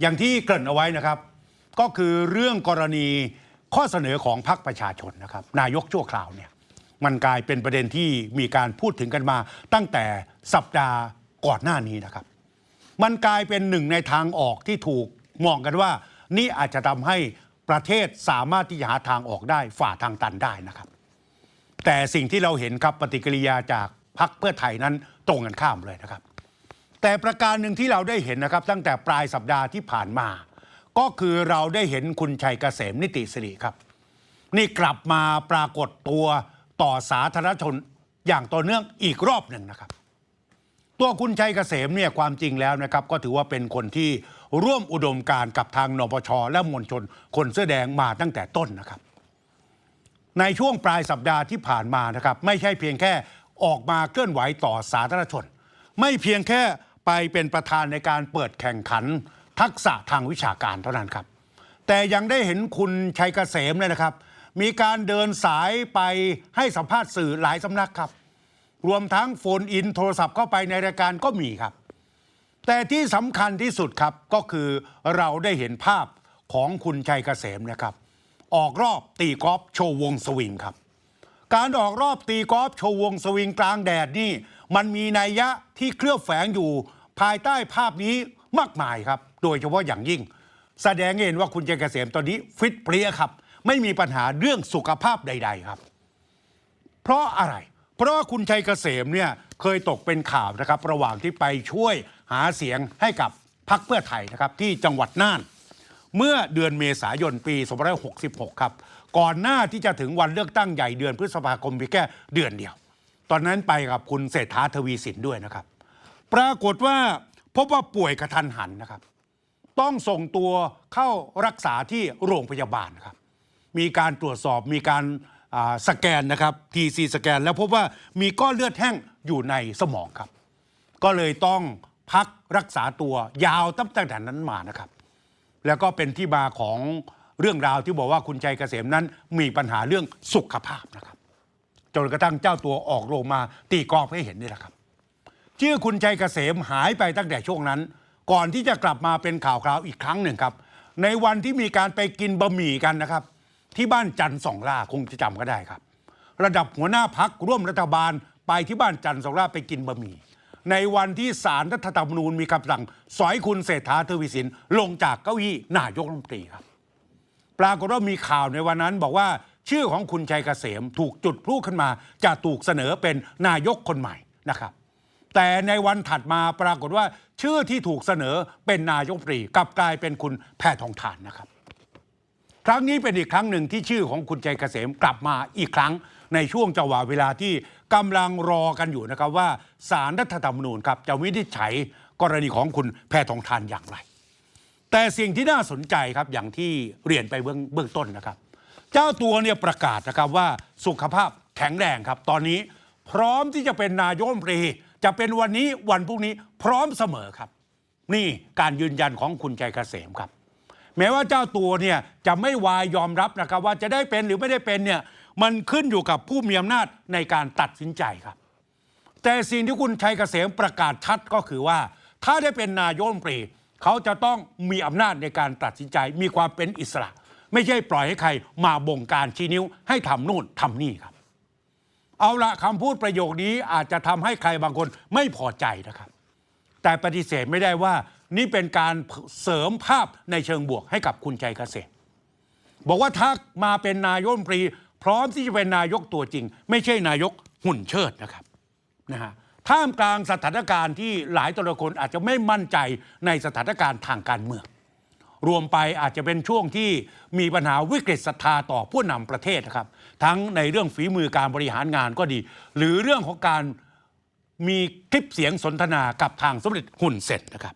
อย่างที่เกริ่นเอาไว้นะครับ ก็คือเรื่องกรณีข้อเสนอของพรรคประชาชนนะครับ นายกชั่วคราวเนี่ยมันกลายเป็นประเด็นที่มีการพูดถึงกันมา ตั้งแต่สัปดาห์ก่อนหน้านี้นะครับ มันกลายเป็นหนึ่งในทางออกที่ถูกมองกันว่า นี่อาจจะทำให้ประเทศสามารถที่จะหาทางออกได้ฝ่าทางตันได้นะครับ แต่สิ่งที่เราเห็นครับปฏิกิริยาจากพรรคเพื่อไทยนั้นตรงกันข้ามเลยนะครับ แต่ประการหนึ่งที่เราได้เห็นนะครับ ตั้งแต่ปลายสัปดาห์ที่ผ่านมา ก็คือเราได้เห็นคุณชัยเกษมนิติสิริครับ นี่กลับมาปรากฏตัวต่อสาธารณชนอย่างต่อเนื่องอีกรอบหนึ่งนะครับ ตัวคุณชัยเกษมเนี่ยความจริงแล้วนะครับ ก็ถือว่าเป็นคนที่ร่วมอุดมการกับทางนปชและมวลชน คนเสื้อแดงมาตั้งแต่ต้นนะครับ ในช่วงปลายสัปดาห์ที่ผ่านมานะครับ ไม่ใช่เพียงแค่ออกมาเคลื่อนไหวต่อสาธารณชน ไม่เพียงแค่ ไปเป็นประธานในการเปิดแข่งขันทักษะทางวิชาการเท่านั้นครับ แต่ยังได้เห็นคุณชัยเกษมเลยนะครับ มีการเดินสายไปให้สัมภาษณ์สื่อหลายสำนักครับ รวมทั้งโฟนอินโทรศัพท์เข้าไปในรายการก็มีครับ แต่ที่สำคัญที่สุดครับก็คือเราได้เห็นภาพของคุณชัยเกษมนะครับ ออกรอบตีกอล์ฟโชว์วงสวิงครับ การออกรอบตีกอล์ฟโชว์วงสวิงกลางแดดนี่ มันมีนัยยะที่เคลือบแฝงอยู่ภายใต้ภาพนี้มากมายครับ โดยเฉพาะอย่างยิ่ง แสดงเห็นว่าคุณชัยเกษมตอนนี้ฟิตเปรี้ยครับ ไม่มีปัญหาเรื่องสุขภาพใด ๆ ครับ เพราะอะไร เพราะว่าคุณชัยเกษมเนี่ยเคยตกเป็นข่าวนะครับ ระหว่างที่ไปช่วยหาเสียงให้กับพรรคเพื่อไทยนะครับที่จังหวัดน่าน เมื่อเดือนเมษายนปี2566 ครับ ก่อนหน้าที่จะถึงวันเลือกตั้งใหญ่เดือนพฤษภาคมเพียงแค่เดือนเดียว ตอนนั้นไปกับคุณเศรษฐาทวีสินด้วยนะครับ ปรากฏว่าพบว่าป่วยกระทันหันนะครับ ต้องส่งตัวเข้ารักษาที่โรงพยาบาลครับ มีการตรวจสอบมีการสแกนนะครับ TC สแกนแล้วพบว่ามีก้อนเลือดแห้งอยู่ในสมองครับ ก็เลยต้องพักรักษาตัวยาวตั้งแต่นั้นมานะครับ แล้วก็เป็นที่มาของ เรื่องราวที่บอกว่าคุณชัยเกษมนั้นมีปัญหาเรื่องสุขภาพนะครับจนกระทั่งเจ้าตัวออกโรงมาตีกอล์ฟให้เห็นนี่แหละครับ ชื่อคุณชัยเกษมหายไปตั้งแต่ช่วงนั้น ก่อนที่จะกลับมาเป็นข่าวคราวอีกครั้งหนึ่งครับ ในวันที่มีการไปกินบะหมี่กันนะครับ ที่บ้านจันทร์สองล่าคงจะจำก็ได้ครับ ระดับหัวหน้าพักร่วมรัฐบาลไปที่บ้านจันทร์สองล่าไปกินบะหมี่ในวันที่ศาลรัฐธรรมนูญมีคำสั่งสอยคุณเศรษฐาทวีสินลงจากเก้าอี้นายกรัฐมนตรีครับ ปรากฏว่ามีข่าวในวันนั้นบอกว่าชื่อของคุณชัยเกษมถูกจุดพลุขึ้นมา จะถูกเสนอเป็นนายกคนใหม่นะครับ แต่ในวันถัดมาปรากฏว่าชื่อที่ถูกเสนอเป็นนายกรัฐมนตรีกลับกลายเป็นคุณแพทองทานนะครับ ครั้งนี้เป็นอีกครั้งหนึ่งที่ชื่อของคุณชัยเกษมกลับมาอีกครั้ง ในช่วงจังหวะเวลาที่กำลังรอกันอยู่นะครับว่าสารรัฐธรรมนูญครับจะวินิจฉัยกรณีของคุณแพทองทานอย่างไร แต่สิ่งที่น่าสนใจครับอย่างที่เรียนไปเบื้องเบื้องต้นนะครับ เจ้าตัวเนี่ยประกาศนะครับว่าสุขภาพแข็งแรงครับ ตอนนี้พร้อมที่จะเป็นนายกรัฐมนตรี จะเป็นวันนี้วันพรุ่งนี้พร้อมเสมอครับ นี่การยืนยันของคุณชัยเกษมครับ แม้ว่าเจ้าตัวเนี่ยจะไม่วายยอมรับนะครับว่าจะได้เป็นหรือไม่ได้เป็นเนี่ยมันขึ้นอยู่กับผู้มีอำนาจในการตัดสินใจครับ แต่สิ่งที่คุณชัยเกษมประกาศชัดก็คือว่า ถ้าได้เป็นนายกรัฐมนตรี เขาจะต้องมีอำนาจในการตัดสินใจมีความเป็นอิสระ ไม่ใช่ปล่อยให้ใครมาบงการชี้นิ้วให้ทำนู่นทำนี่ครับ เอาละคำพูดประโยคนี้อาจจะทำให้ใครบางคนไม่พอใจนะครับ แต่ปฏิเสธไม่ได้ว่า นี่เป็นการเสริมภาพในเชิงบวกให้กับคุณชัยเกษมบอกว่าถ้ามาเป็นนายกรัฐมนตรี พร้อมที่จะเป็นนายกตัวจริง ไม่ใช่นายกหุ่นเชิดนะครับนะฮะ ท่ามกลางสถานการณ์ที่หลายตัวละคนอาจจะไม่มั่นใจในสถานการณ์ทางการเมือง รวมไปอาจจะเป็นช่วงที่มีปัญหาวิกฤตศรัทธาต่อผู้นำประเทศนะครับ ทั้งในเรื่องฝีมือการบริหารงานก็ดี หรือเรื่องของการมีคลิปเสียงสนทนากับทางสมเด็จหุ่นเสร็จนะครับ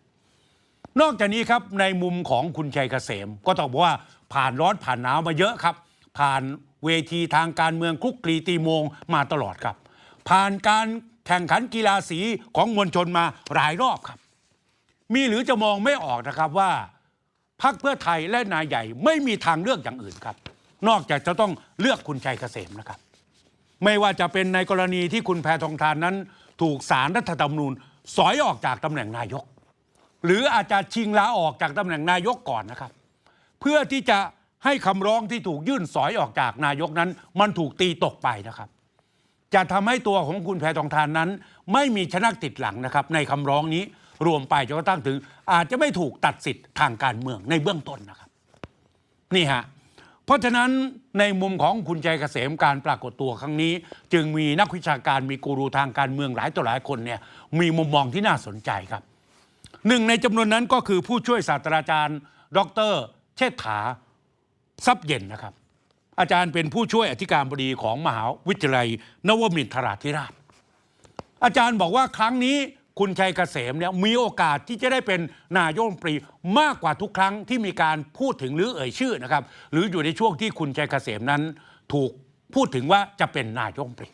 นอกจากนี้ครับในมุมของคุณชัยเกษม ก็ต้องบอกว่าผ่านร้อนผ่านหนาวมาเยอะครับ ผ่านเวทีทางการเมืองคุกคลีตีโมงมาตลอดครับ ผ่านการ แข่งขันกีฬาสีของมวลชนมาหลายรอบครับ มีหรือจะมองไม่ออกนะครับว่าพรรคเพื่อไทยและนายใหญ่ไม่มีทางเลือกอย่างอื่นครับ นอกจากจะต้องเลือกคุณชัยเกษมนะครับ ไม่ว่าจะเป็นในกรณีที่คุณแพทองทานนั้น ถูกสารรัฐธรรมนูญสอยออกจากตำแหน่งนายก หรืออาจจะชิงลาออกจากตำแหน่งนายกก่อนนะครับ เพื่อที่จะให้คำร้องที่ถูกยื่นสอยออกจากนายกนั้น มันถูกตีตกไปนะครับ จะทำให้ตัวของคุณแพทองทานนั้น ไม่มีชนะติดหลังนะครับ ในคำร้องนี้รวมไปจนกระทั่งถึง อาจจะไม่ถูกตัดสิทธิ์ทางการเมืองในเบื้องต้นนะครับ นี่ฮะเพราะฉะนั้นในมุมของคุณใจเกษมการปรากฏตัวครั้งนี้ จึงมีนักวิชาการมีกูรูทางการเมืองหลายต่อหลายคนเนี่ยมีมุมมองที่น่าสนใจครับหนึ่งในจำนวนนั้นก็คือผู้ช่วยศาสตราจารย์ ดร เชษฐาทรัพย์เย็นนะครับ อาจารย์เป็นผู้ช่วยอธิการบดีของมหาวิทยาลัย นวมินทราธิราช อาจารย์บอกว่าครั้งนี้คุณชัยเกษมเนี่ยมีโอกาสที่จะได้เป็นนายกรัฐมนตรีมากกว่าทุกครั้งที่มีการพูดถึงหรือเอ่ยชื่อนะครับ หรืออยู่ในช่วงที่คุณชัยเกษมนั้นถูกพูดถึงว่าจะเป็นนายกรัฐมนตรี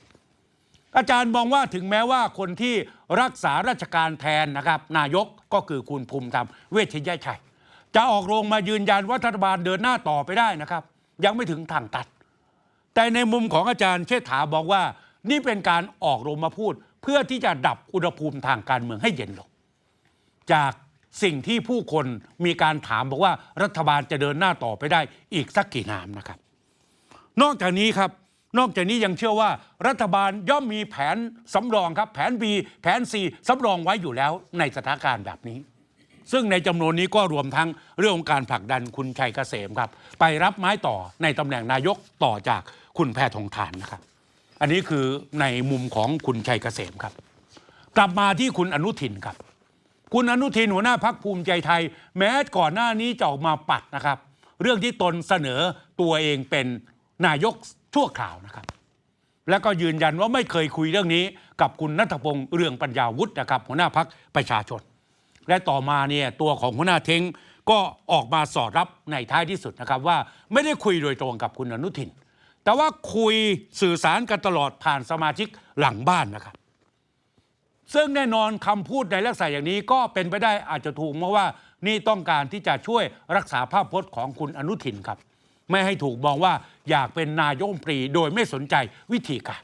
อาจารย์มองว่าถึงแม้ว่าคนที่รักษาราชการแทนนะครับ นายกก็คือคุณภูมิธรรมเวชยชัย จะออกโรงมายืนยันว่ารัฐบาลเดินหน้าต่อไปได้นะครับ ยังไม่ถึงทางตัด แต่ในมุมของอาจารย์เชษฐาบอกว่า นี่เป็นการออกโรงมาพูด เพื่อที่จะดับอุณหภูมิทางการเมืองให้เย็นลง จากสิ่งที่ผู้คนมีการถามบอกว่ารัฐบาลจะเดินหน้าต่อไปได้อีกสักกี่น้ำนะครับ นอกจากนี้ครับนอกจากนี้ยังเชื่อว่ารัฐบาลย่อมมีแผนสำรองครับ แผน B แผน C สำรองไว้อยู่แล้วในสถานการณ์แบบนี้ ซึ่งในจำนวนนี้ก็รวมทั้งเรื่องของการผลักดันคุณชัยเกษมครับ ไปรับไม้ต่อในตำแหน่งนายกต่อจากคุณแพทองทานนะครับ อันนี้คือในมุมของคุณชัยเกษมครับ กลับมาที่คุณอนุทินครับ คุณอนุทินหัวหน้าพักภูมิใจไทย แม้ก่อนหน้านี้จะออกมาปัดนะครับ เรื่องที่ตนเสนอตัวเองเป็นนายกชั่วคราวนะครับแล้วก็ยืนยันว่าไม่เคยคุยเรื่องนี้กับคุณนัทพงศ์เรืองปัญญาวุฒินะครับหัวหน้าพักประชาชน และต่อมาเนี่ยตัวของหัวหน้าเท้งก็ออกมาสอดรับในท้ายที่สุดนะครับว่าไม่ได้คุยโดยตรงกับคุณอนุทิน แต่ว่าคุยสื่อสารกันตลอดผ่านสมาชิกหลังบ้านนะครับ ซึ่งแน่นอนคำพูดในลักษณะอย่างนี้ก็เป็นไปได้อาจจะถูกเพราะว่านี่ต้องการที่จะช่วยรักษาภาพพจน์ของคุณอนุทินครับ ไม่ให้ถูกมองว่าอยากเป็นนายกรัฐมนตรีโดยไม่สนใจวิธีการ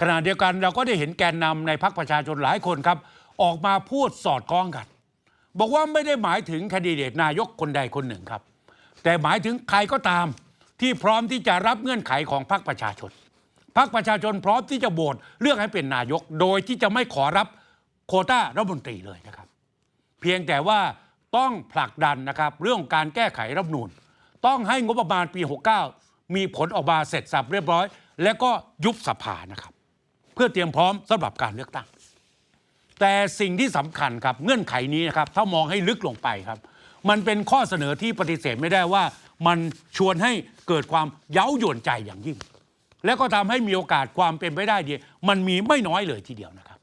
ขณะเดียวกันเราก็ได้เห็นแกนนำในพรรคประชาชนหลายคนครับ ออกมาพูดสอดคล้องกัน บอกว่าไม่ได้หมายถึงคนดิเดตนายกคนใดคนหนึ่งครับ แต่หมายถึงใครก็ตามที่พร้อมที่จะรับเงื่อนไขของพรรคประชาชนพรรคประชาชนพร้อมที่จะโหวตเลือกให้เป็นนายก โดยที่จะไม่ขอรับโคต้ารัฐมนตรีเลยนะครับ เพียงแต่ว่าต้องผลักดันนะครับเรื่องการแก้ไขรัฐนูญต้องให้งบประมาณปี 69 มีผลออกมาเสร็จสับเรียบร้อย แล้วก็ยุบสภานะครับ เพื่อเตรียมพร้อมสำหรับการเลือกตั้ง แต่สิ่งที่สำคัญครับเงื่อนไขนี้นะครับถ้ามองให้ลึกลงไปครับ มันเป็นข้อเสนอที่ปฏิเสธไม่ได้ว่า มันชวนให้เกิดความเย้ายวนใจอย่างยิ่ง แล้วก็ทำให้มีโอกาสความเป็นไปได้ดีมันมีไม่น้อยเลยทีเดียวนะครับ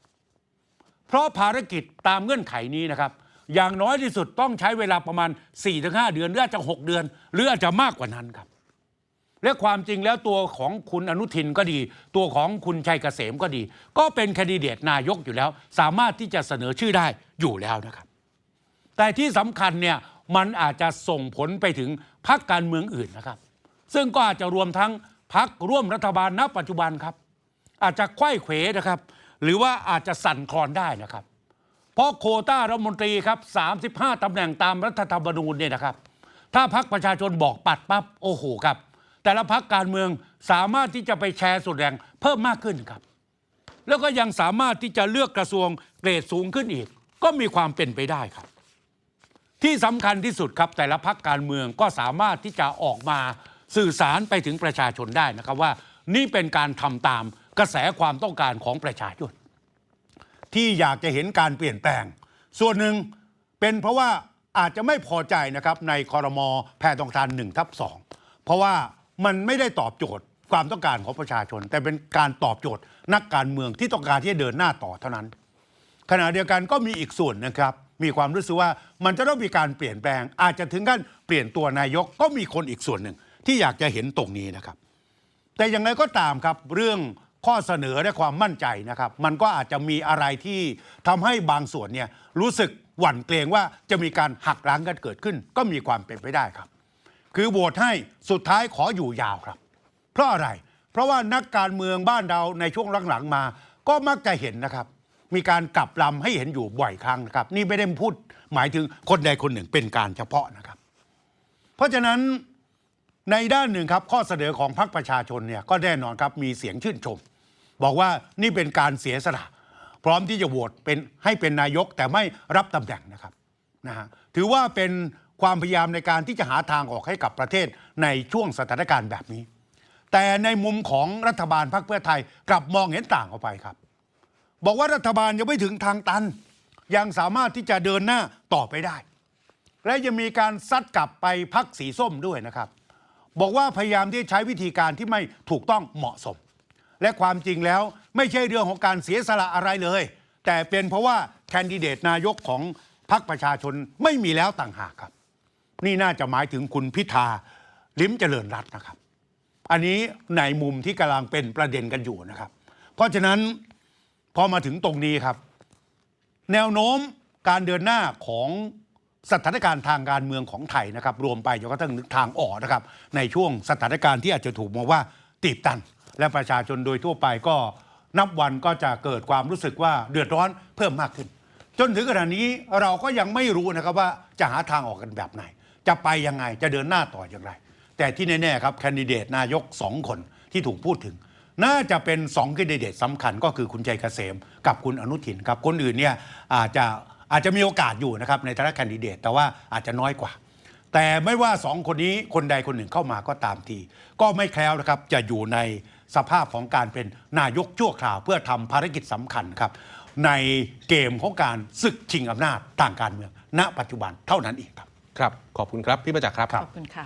เพราะภารกิจตามเงื่อนไขนี้นะครับ อย่างน้อยที่สุดต้องใช้เวลาประมาณ 4-5 เดือนหรืออาจจะ 6 เดือน หรืออาจจะมากกว่านั้นครับ และความจริงแล้วตัวของคุณอนุทินก็ดี ตัวของคุณชัยเกษมก็ดี ก็เป็นแคนดิเดตนายกอยู่แล้ว สามารถที่จะเสนอชื่อได้อยู่แล้วนะครับ แต่ที่สำคัญเนี่ยมันอาจจะส่งผลไปถึงพรรคการเมืองอื่นนะครับ ซึ่งก็อาจจะรวมทั้งพรรคร่วมรัฐบาลณปัจจุบันครับ อาจจะไขว้เขวนะครับ หรือว่าอาจจะสั่นคลอนได้นะครับ เพราะโควต้ารัฐมนตรีครับ 35ตำแหน่งตามรัฐธรรมนูญเนี่ยนะครับ ถ้าพักประชาชนบอกปัดปั๊บโอ้โหครับ แต่ละพักการเมืองสามารถที่จะไปแชร์ส่วนแบ่งเพิ่มมากขึ้นครับ แล้วก็ยังสามารถที่จะเลือกกระทรวงเกรดสูงขึ้นอีก ก็มีความเป็นไปได้ครับ ที่สำคัญที่สุดครับ แต่ละพักการเมืองก็สามารถที่จะออกมาสื่อสารไปถึงประชาชนได้นะครับว่า นี่เป็นการทำตามกระแสความต้องการของประชาชนที่อยากจะเห็นการเปลี่ยนแปลง ส่วนหนึ่งเป็นเพราะว่าอาจจะไม่พอใจนะครับในคอรมอแพทองทานหนึ่งทับสองเพราะว่า มันไม่ได้ตอบโจทย์ความต้องการของประชาชน แต่เป็นการตอบโจทย์นักการเมืองที่ต้องการที่จะเดินหน้าต่อเท่านั้น ขณะเดียวกันก็มีอีกส่วนนะครับ มีความรู้สึกว่ามันจะต้องมีการเปลี่ยนแปลง อาจจะถึงขั้นเปลี่ยนตัวนายกก็มีคนอีกส่วนหนึ่ง ที่อยากจะเห็นตรงนี้นะครับ แต่ยังไงก็ตามครับเรื่องข้อเสนอและความมั่นใจนะครับ มันก็อาจจะมีอะไรที่ทำให้บางส่วนเนี่ยรู้สึกหวั่นเกรงว่าจะมีการหักล้างกันเกิดขึ้น ก็มีความเป็นไปได้ครับ คือโหวตให้สุดท้ายขออยู่ยาวครับ เพราะอะไร เพราะว่านักการเมืองบ้านเราในช่วงหลังๆมา ก็มักจะเห็นนะครับ มีการกลับลำให้เห็นอยู่บ่อยครั้งนะครับ นี่ไม่ได้พูดหมายถึงคนใดคนหนึ่งเป็นการเฉพาะนะครับ เพราะฉะนั้นในด้านหนึ่งครับ ข้อเสนอของพรรคประชาชนเนี่ยก็แน่นอนครับมีเสียงชื่นชม บอกว่านี่เป็นการเสียสละพร้อมที่จะโหวตเป็นให้เป็นนายกแต่ไม่รับตำแหน่งนะครับนะฮะถือว่าเป็น ความพยายามในการที่จะหาทางออกให้กับประเทศในช่วงสถานการณ์แบบนี้ แต่ในมุมของรัฐบาลพรรคเพื่อไทยกลับมองเห็นต่างออกไปครับ บอกว่ารัฐบาลยังไม่ถึงทางตัน ยังสามารถที่จะเดินหน้าต่อไปได้ และยังมีการซัดกลับไปพักสีส้มด้วยนะครับ บอกว่าพยายามที่จะใช้วิธีการที่ไม่ถูกต้องเหมาะสม และความจริงแล้วไม่ใช่เรื่องของการเสียสละอะไรเลย แต่เป็นเพราะว่าแคนดิเดตนายกของพรรคประชาชนไม่มีแล้วต่างหากครับ นี่น่าจะหมายถึงคุณพิธาลิ้มเจริญรัตน์นะครับ อันนี้ในมุมที่กำลังเป็นประเด็นกันอยู่นะครับ เพราะฉะนั้นพอมาถึงตรงนี้ครับ แนวโน้มการเดินหน้าของสถานการณ์ทางการเมืองของไทยนะครับ รวมไปจนกระทั่งนึกทางออกนะครับ ในช่วงสถานการณ์ที่อาจจะถูกมองว่าตีบตัน และประชาชนโดยทั่วไปก็นับวันก็จะเกิดความรู้สึกว่าเดือดร้อนเพิ่มมากขึ้น จนถึงขณะนี้เราก็ยังไม่รู้นะครับว่าจะหาทางออกกันแบบไหน จะไปยังไงจะเดินหน้าต่ออย่างไร แต่ที่แน่ๆครับแคนดิเดตนายกสองคนที่ถูกพูดถึง น่าจะเป็นสองแคนดิเดตสำคัญก็คือคุณชัยเกษม กับคุณอนุทินครับคนอื่นเนี่ยอาจจะอาจจะมีโอกาสอยู่นะครับในฐานะแคนดิเดตแต่ว่าอาจจะน้อยกว่า แต่ไม่ว่าสองคนนี้คนใดคนหนึ่งเข้ามาก็ตามที ก็ไม่แคล้วนะครับจะอยู่ในสภาพของการเป็นนายกชั่วคราวเพื่อทำภารกิจสำคัญครับในเกมของการศึกชิงอำนาจทางการเมือง ณ ปัจจุบันเท่านั้นเองครับ ครับ ขอบคุณครับ พี่ประจักษ์ครับ ขอบคุณค่ะ